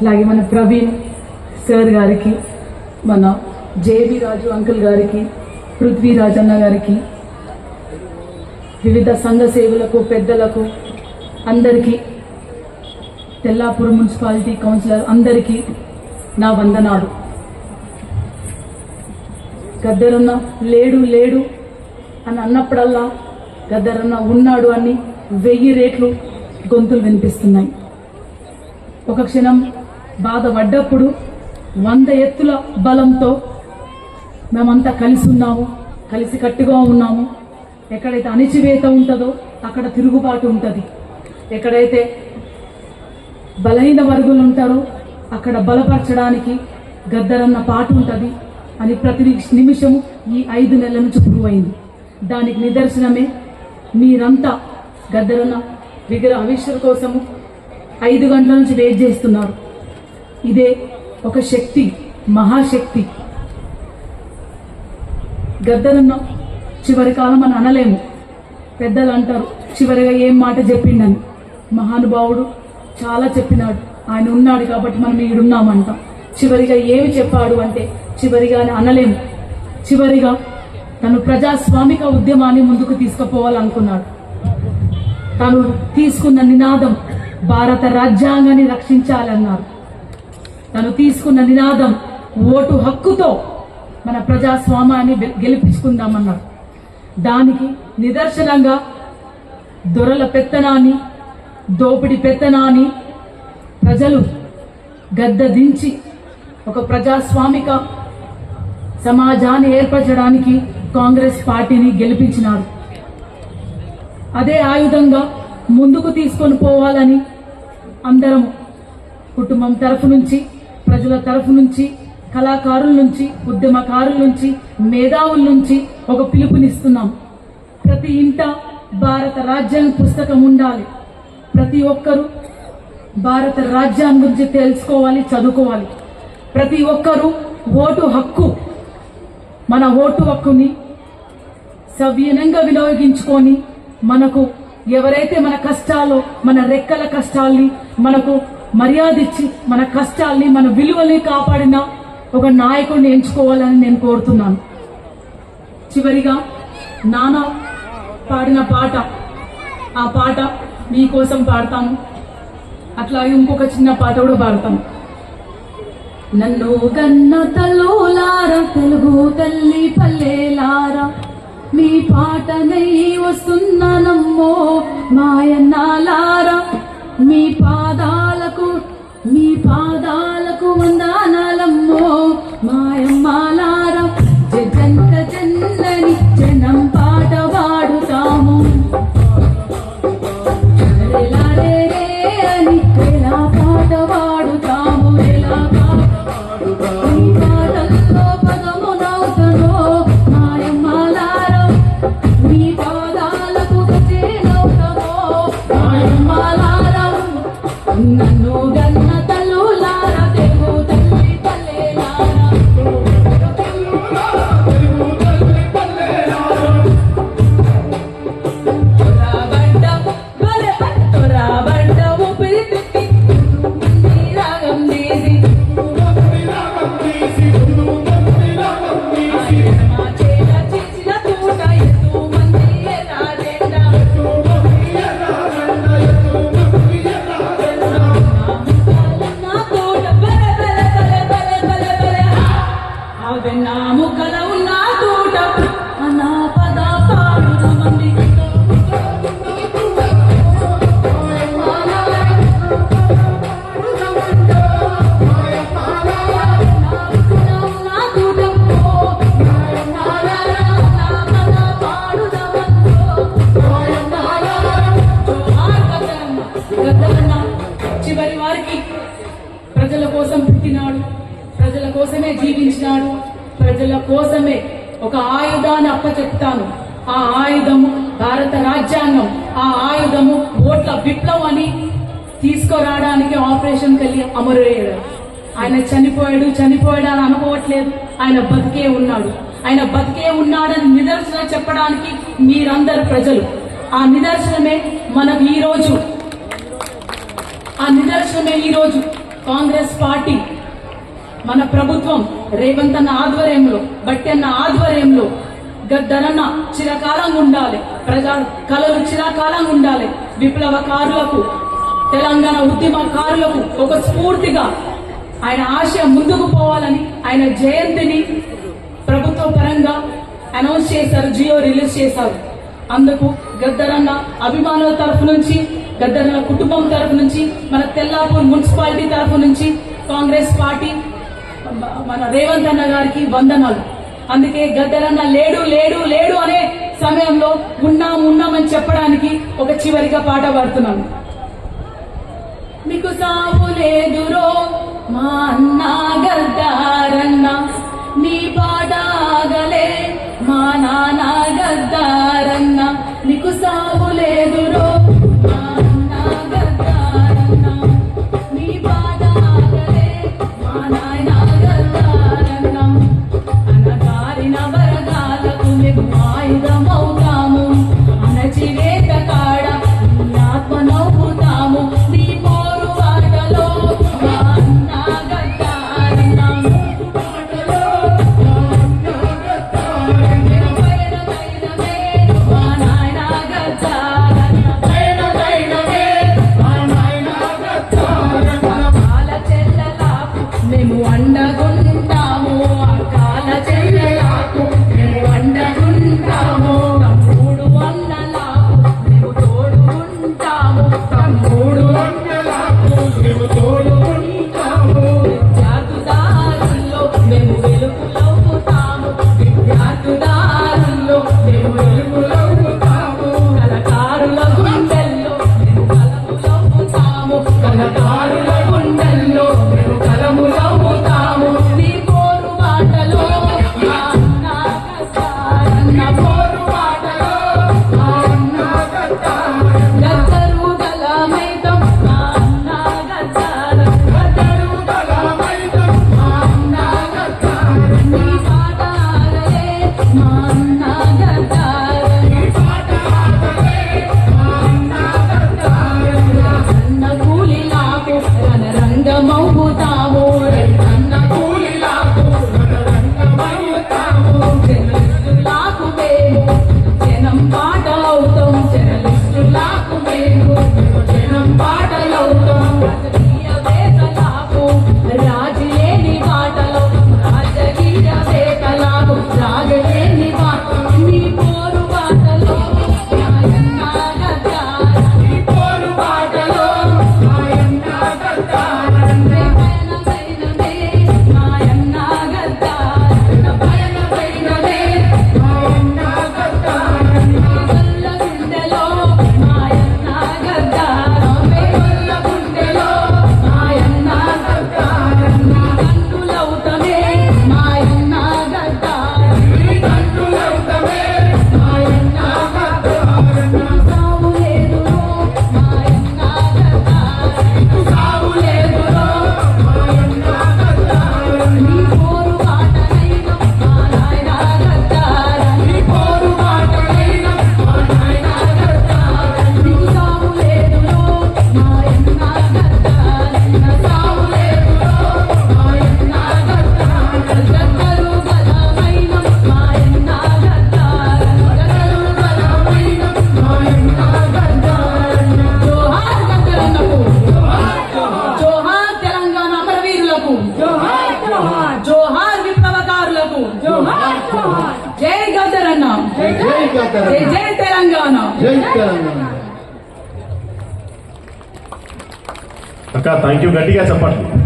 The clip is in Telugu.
అట్లాగే మన ప్రవీణ్ సార్ గారికి మన జేవి రాజు అంకుల్ గారికి పృథ్వీరాజ్ అన్న గారికి వివిధ సంఘ సేవలకు పెద్దలకు అందరికీ తెల్లాపూర్ మున్సిపాలిటీ కౌన్సిలర్ అందరికీ నా వందనాలు. గద్దరన్న లేడు లేడు అని అన్నప్పుడల్లా గద్దరన్న ఉన్నాడు అని వెయ్యి రేట్లు గొంతులు వినిపిస్తున్నాయి. ఒక క్షణం బాధపడ్డప్పుడు వంద ఎత్తుల బలంతో మేమంతా కలిసి ఉన్నాము కలిసి కట్టుగా ఉన్నాము. ఎక్కడైతే అణిచివేత ఉంటుందో అక్కడ తిరుగుబాటు ఉంటుంది. ఎక్కడైతే బలహీన వర్గులు ఉంటారో అక్కడ బలపరచడానికి గద్దరన్న పాట ఉంటుంది అని ప్రతి నిమిషం ఈ ఐదు నెలల నుంచి ప్రూవ్ అయింది దానికి నిదర్శనమే మీరంతా గద్దరన్న విగ్రహ ఆవిష్కరణ కోసము ఐదు గంటల నుంచి వెయిట్ చేస్తున్నారు. ఇదే ఒక శక్తి మహాశక్తి. గద్దరన్న చివరి కాలం అని అనలేము. పెద్దలు అంటారు చివరిగా ఏం మాట చెప్పిండని. మహానుభావుడు చాలా చెప్పినాడు. ఆయన ఉన్నాడు కాబట్టి మనం ఈడున్నామంటాం. చివరిగా ఏమి చెప్పాడు అంటే చివరిగా అని అనలేము. చివరిగా తను ప్రజాస్వామిక ఉద్యమాన్ని ముందుకు తీసుకుపోవాలనుకున్నాడు. తను తీసుకున్న నినాదం భారత రాజ్యాంగాన్ని రక్షించాలన్నారు. తను తీసుకున్న నినాదం ఓటు హక్కుతో మన ప్రజాస్వామ్యాన్ని గె- గెలిపించుకుందామన్నారు. దానికి నిదర్శనంగా దొరల పెత్తనాన్ని దోపిడి పెత్తనాన్ని ప్రజలు గద్ద దించి ఒక ప్రజాస్వామిక సమాజాన్ని ఏర్పరచడానికి కాంగ్రెస్ పార్టీని గెలిపించినారు. అదే ఆయుధంగా ముందుకు తీసుకొని పోవాలని అందరం కుటుంబం తరఫు నుంచి ప్రజల తరఫు నుంచి కళాకారుల నుంచి ఉద్యమకారుల నుంచి మేధావుల నుంచి ఒక పిలుపునిస్తున్నాం. ప్రతి ఇంట భారత రాజ్యాంగ పుస్తకం ఉండాలి. ప్రతి ఒక్కరూ భారత రాజ్యాంగం గురించి తెలుసుకోవాలి చదువుకోవాలి. ప్రతి ఒక్కరూ ఓటు హక్కు మన ఓటు హక్కుని సవ్యనంగా వినియోగించుకొని మనకు ఎవరైతే మన కష్టాలు మన రెక్కల కష్టాల్ని మనకు మర్యాద ఇచ్చి మన కష్టాల్ని మన విలువల్ని కాపాడిన ఒక నాయకుడిని ఎంచుకోవాలని నేను కోరుతున్నాను. చివరిగా నాన్న పాడిన పాట ఆ పాట మీకోసం పాడతాను. అట్లాగే ఇంకొక చిన్న పాట కూడా పాడతాను. నన్ను కన్న తల్లులార తెలుగు తల్లి పల్లెలార మీ పాటనై వస్తున్నానమ్మో మాయన్నాలార మీ పా నన్ను గన్న అవి నా తోట. నా పద పాడున మంది. చివరి వారికి ప్రజల కోసం పుట్టినాడు. ప్రజల కోసమే జీవించినాడు. ప్రజల కోసమే ఒక ఆయుధాన్ని అప్పచెప్తాను. ఆ ఆయుధము భారత రాజ్యాంగం ఆ ఆయుధము ఓట్ల విప్లవాన్ని తీసుకురావడానికి ఆపరేషన్ కలిగి అమరయ్యాడు ఆయన చనిపోయాడు చనిపోయాడని అనుకోవట్లేదు. ఆయన బతికే ఉన్నాడు. ఆయన బతికే ఉన్నాడని నిదర్శనం చెప్పడానికి మీరందరు ప్రజలు. ఆ నిదర్శనమే మనం ఈరోజు. ఆ నిదర్శనమే ఈరోజు కాంగ్రెస్ పార్టీ మన ప్రభుత్వం రేవంత్ అన్న ఆధ్వర్యంలో బట్టి అన్న ఆధ్వర్యంలో గద్దరన్న చిరకాలంగా ఉండాలి. ప్రజా కళలు చిరకాలంగా ఉండాలి. విప్లవకారులకు తెలంగాణ ఉద్యమకారులకు ఒక స్ఫూర్తిగా ఆయన ఆశయం ముందుకు పోవాలని ఆయన జయంతిని ప్రభుత్వ పరంగా అనౌన్స్ చేశారు జియో రిలీజ్ చేశారు. అందుకు గద్దరన్న అభిమానుల తరఫు నుంచి గద్దరన్న కుటుంబం తరఫు నుంచి మన తెల్లాపూర్ మున్సిపాలిటీ తరఫు నుంచి కాంగ్రెస్ పార్టీ మన రేవంత్ అన్న గారికి వందనాలు. అందుకే గద్దరన్న లేడు లేడు లేడు అనే సమయంలో ఉన్నాం ఉన్నామని చెప్పడానికి ఒక చివరిగా పాట పాడుతున్నాను. మీకు సావు లేదురో మా అన్న గద్దారన్న జై తెలంగాణ. జై తెలంగాణ. అక్క థ్యాంక్ యూ గట్టిగా చెప్పండి.